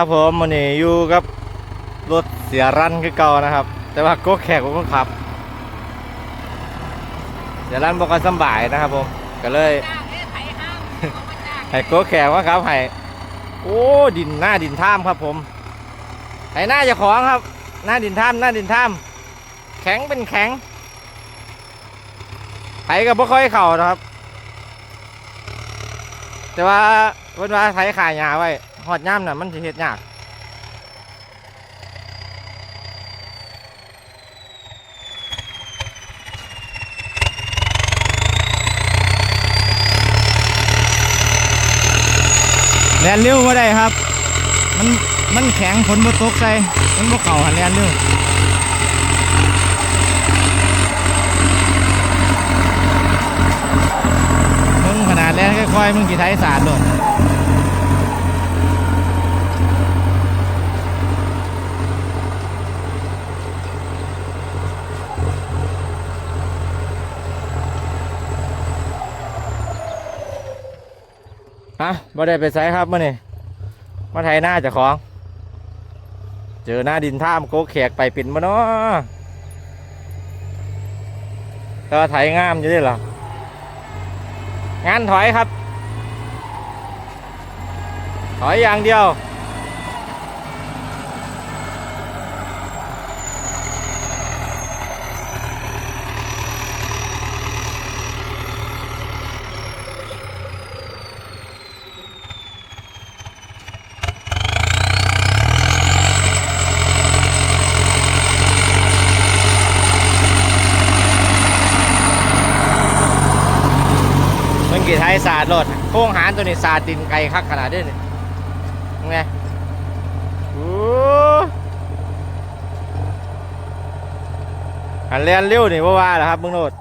ับผมวันนี้อยู่กับรถเสียรันคือเก่านะครับ แต่ว่าก็แขกก็ขับ เสียรันบอกกันสบายนะครับผมก็เลยไถห้างเอามาจ้างให้โก็แขกว่าครับให้โอ้ดินหน้าดินท่ามครับผมให้หน้าจะของครับ หน้าดินท่ามหน้าดินท่ามแข็งเป็นแข็งไถก็บ่ค่อยเข่านะครับ แต่ว่าเพิ่นว่าไถขายหญ้าไว้ หอดย่ำน่ะมันสิเฮ็ดยากแลนเร็วก็ได้ครับ มันมันแข็งฝนบ่ตกใส่ มันบ่เข่าหันแลนเร็วมึงขนาดแลนค่อยๆมึงกี่ไทยสารโดด บ่ได้ไปไสครับมื่อนี่มาไทยหน้าจะของ เจอหน้าดินท่ามโกแขกไปปิ่นมาเนาะก็ไทยงามอยู่ด้วยหรองานถอยครับ ถอยอย่างเดียว กีไทยศาสตร์รถโค้งหานตัวนี้ศาสตร์ดินไกลคักขนาดนี้นี่ไงอันเรียนเร็วนี่ว่าว่าเหรอครับมึงโนด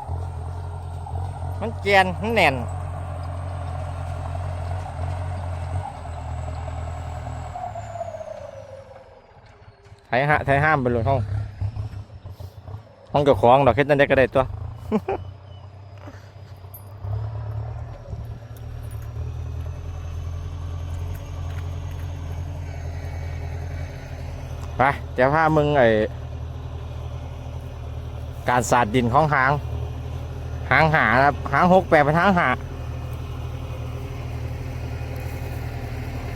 มันเกียนมันแน่นไทยฮะไทยห้ามไปเลยห้องห้องเกี่ยวของดอกเค็ดนั่นได้ก็ได้ตัว ไปเดี๋ยวพามึงไอการสาดดินของหาง หางหานะครับหางหกแปดเป็นหางหา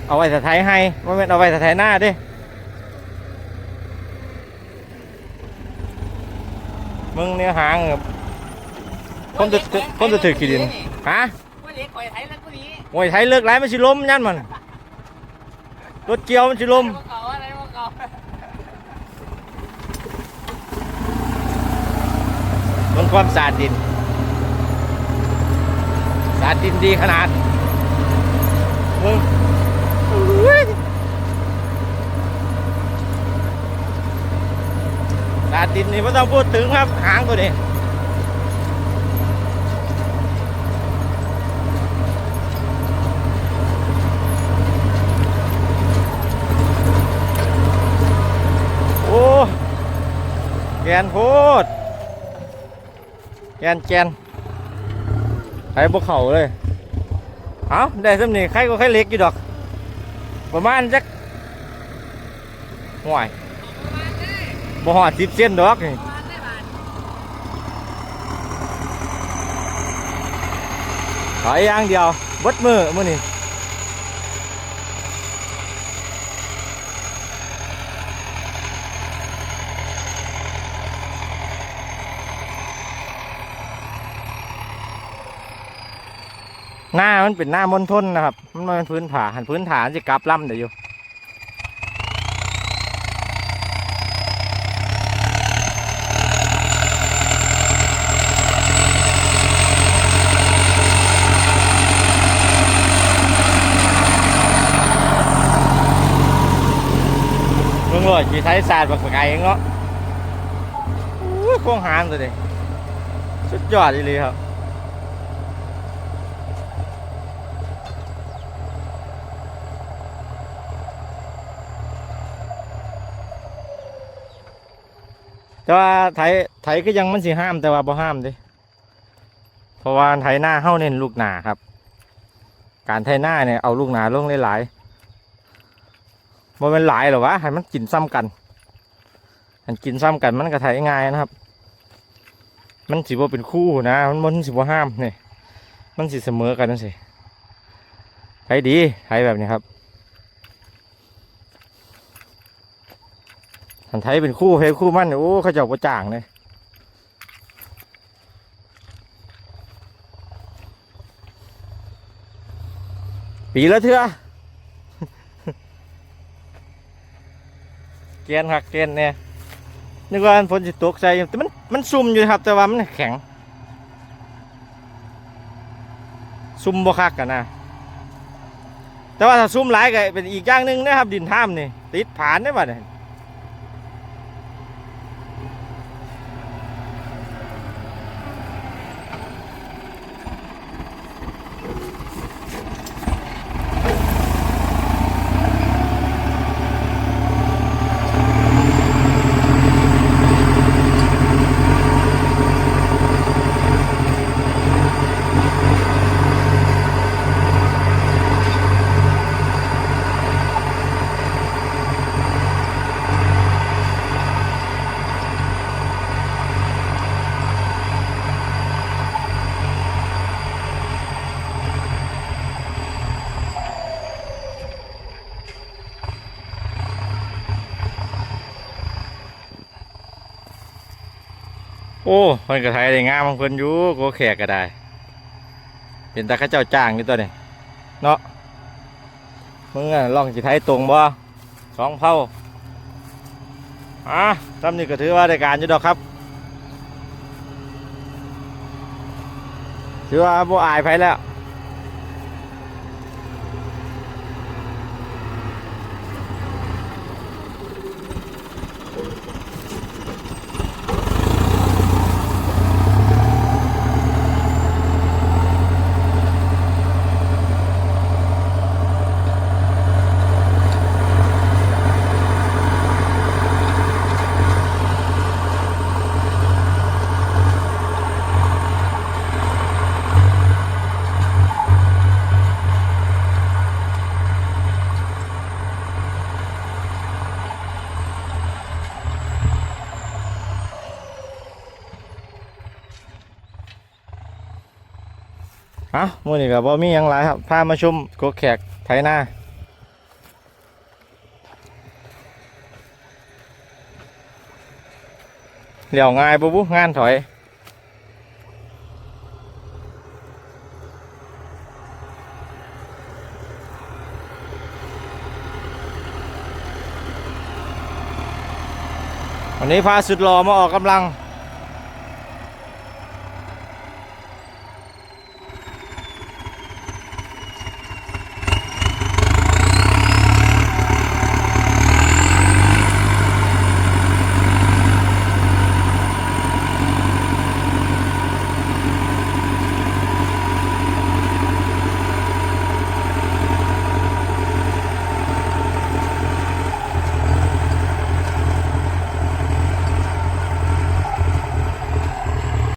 เอาไว้สะไทยให้ไม่เป็นเอาไว้สะไทยหน้าดิมึงเนี่ยหางแบบคนจะคนจะถือกี่ดินฮะว่าเล็กข่อยไถแล้วก็นี้โอ้ยไทยเลิกไรมันสิล้มยันมันรถเกี่ยวมันสิล้ม อะไรวะเก่าอะไรวะเก่า มันความสะอาดดินสะอาดดินดีขนาดมึงอุ้ยสะอาดดินนี่ไม่ต้องพูดถึงครับหางตัวนี้โอ้แกนโพด แกนแกนไข่บกเข่าเลยเอาได้สำนีไข่ก็ไข่เล็กอยู่ดอก ประมาณจัก หน้ามันเป็นหน้ามนทนนะครับ มันบ่แมันพื้นผาหันพื้นฐานจะกลับล่ำเดี๋ยวอยู่มึงเลยขี่ไทยศาสตร์บักไก่เองเนาะอู้โค้งหางตัวนี้สุดยอดเลยครับ แต่ว่าไทยไทยก็ยังมันสิห้ามแต่ว่าบ่ห้ามเดิเพราะว่าไทยหน้าเฮ้าเน้นลูกหนาครับ การไทยหน้าเนี่ยเอาลูกหนาลงหลายๆบ่เป็นหลายหรอวะให้มันกินซ้ำกันอันกินซ้ำกันมันก็ไถง่ายนะครับ มันสิบ่เป็นคู่นะ มันมันสิบ่ห้ามนี่มันสิเสมอกันนั่นสิไถดีไถแบบนี้ครับ อันไถเป็นคู่เพคู่มันโอ้เขาเจ้าบ่จ้างเลยปีละเถื่อเกณฑ์หักเกณฑ์เนี่ยนึกว่าฝนจะตกใจแต่มันมันซุ่มอยู่ครับ แต่ว่ามันแข็ง ซุ่มบ่คักกันนะแต่ว่าถ้าซุ่มหลายก็เป็นอีกอย่างหนึ่งนะครับ ดินท่ามนี่ติดผานได้ป่ะเนี่ย อ้เพิ่นก็ไทยได้งามของเพิ่นอยู่โกแขกก็ได้ เป็นตาข้าเจ้าจ้างนี่ตัวนี้เนาะมึงอะลองจิไทยตรงบ่สองเผาอะทำนี่ก็ถือว่าได้การอยู่ดอกครับถือว่าบ่อายไปแล้ว อ้ามื้อนี้ก็บ่มีหยังหลายครับพามาชมโกแขกไถนาเลี้ยวง่ายบ่บุงานถอยวันนี้พาสุดหล่อมาออกกำลัง